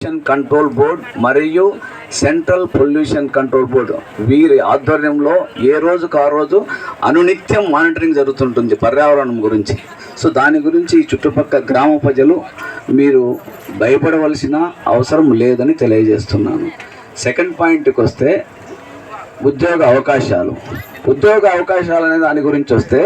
Pollution control board మరియు central pollution control board వీరి ఆధ్వర్యంలో ఏ రోజుకు ఆ రోజు అనునిత్యం మానిటరింగ్ జరుగుతుంటుంది పర్యావరణం గురించి. సో దాని గురించి ఈ చుట్టుపక్కల గ్రామ ప్రజలు మీరు భయపడవలసిన అవసరం లేదని తెలియజేస్తున్నాను. సెకండ్ పాయింట్కి వస్తే ఉద్యోగ అవకాశాలు. ఉద్యోగ అవకాశాలు అనే దాని గురించి వస్తే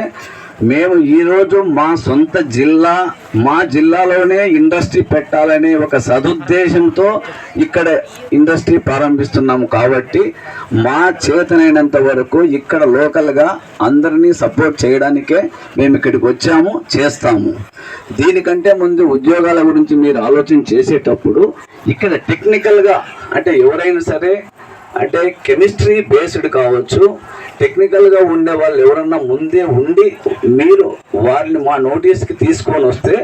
మేము ఈరోజు మా సొంత జిల్లా మా జిల్లాలోనే ఇండస్ట్రీ పెట్టాలనే ఒక సదుద్దేశంతో ఇక్కడ ఇండస్ట్రీ ప్రారంభిస్తున్నాము కాబట్టి మా చేతనైనంత వరకు ఇక్కడ లోకల్గా అందరినీ సపోర్ట్ చేయడానికే మేము ఇక్కడికి వచ్చాము చేస్తాము. దీనికంటే ముందు ఉద్యోగాల గురించి మీరు ఆలోచన చేసేటప్పుడు ఇక్కడ టెక్నికల్గా అంటే ఎవరైనా సరే అంటే కెమిస్ట్రీ బేస్డ్ కావచ్చు. టెక్నికల్గా ఉండే వాళ్ళు ఎవరన్నా ముందే ఉండి మీరు వారిని మా నోటీస్కి తీసుకొని వస్తే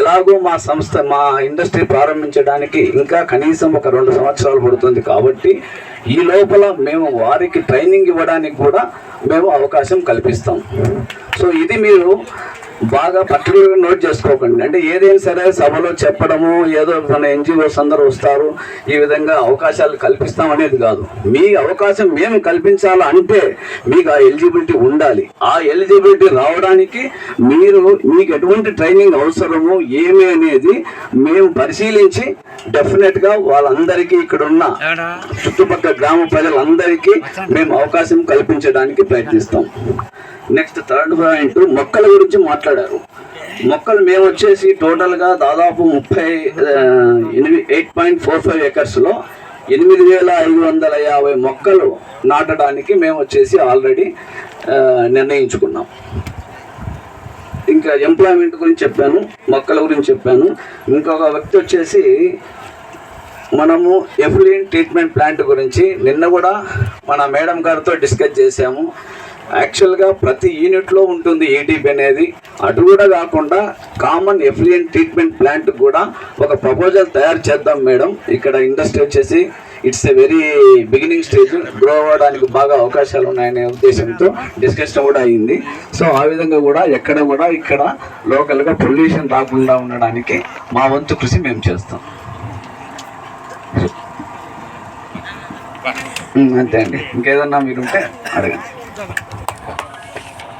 ఎలాగో మా సంస్థ మా ఇండస్ట్రీ ప్రారంభించడానికి ఇంకా కనీసం ఒక రెండు సంవత్సరాలు పడుతుంది కాబట్టి ఈ లోపల మేము వారికి ట్రైనింగ్ ఇవ్వడానికి కూడా మేము అవకాశం కల్పిస్తాం. సో ఇది మీరు బాగా పర్టికులర్గా నోట్ చేసుకోకండి. అంటే ఏదైనా సరే సభలో చెప్పడము ఏదో మన ఎన్జిఓస్ అందరూ వస్తారు ఈ విధంగా అవకాశాలు కల్పిస్తాం అనేది కాదు. మీ అవకాశం మేము కల్పించాలా అంటే మీకు ఆ ఎలిజిబిలిటీ ఉండాలి. ఆ ఎలిజిబిలిటీ రావడానికి మీరు మీకు ఎటువంటి ట్రైనింగ్ అవసరము ఏమి అనేది మేము పరిశీలించి డెఫినెట్గా వాళ్ళందరికీ ఇక్కడ ఉన్న చుట్టుపక్కల గ్రామ ప్రజలందరికీ మేము అవకాశం కల్పించడానికి ప్రయత్నిస్తాం. నెక్స్ట్ థర్డ్ పాయింట్ మొక్కల గురించి మాట్లాడారు. మొక్కలు మేము వచ్చేసి టోటల్గా దాదాపు ముప్పై ఎనిమిది ఎయిట్ పాయింట్ ఫోర్ ఫైవ్ ఎకర్స్లో ఎనిమిది వేల ఐదు వందల యాభై మొక్కలు నాటడానికి మేము వచ్చేసి ఆల్రెడీ నిర్ణయించుకున్నాం. ఇంకా ఎంప్లాయ్మెంట్ గురించి చెప్పాను మొక్కల గురించి చెప్పాను. ఇంకొక వ్యక్తి వచ్చేసి మనము ఎఫ్లిన్ ట్రీట్మెంట్ ప్లాంట్ గురించి నిన్న కూడా మన మేడం గారితో డిస్కస్ చేసాము యాక్చువల్గా ప్రతి యూనిట్లో ఉంటుంది ఏటీపీ అనేది. అటు కూడా కాకుండా కామన్ ఎఫ్లియన్ ట్రీట్మెంట్ ప్లాంట్ కూడా ఒక ప్రపోజల్ తయారు చేద్దాం మేడం. ఇక్కడ ఇండస్ట్రీ వచ్చేసి it's a very beginning stage grow అవ్వడానికి బాగా అవకాశాలు ఉన్నాయనే ఉద్దేశంతో డిస్కషన్ కూడా అయింది. సో ఆ విధంగా కూడా ఎక్కడ కూడా ఇక్కడ లోకల్గా పొల్యూషన్ రాకుండా ఉండడానికి మా వంతు కృషి మేము చేస్తాం. అంతే అండి. ఇంకేదన్నా మీరుంటే అడగండి.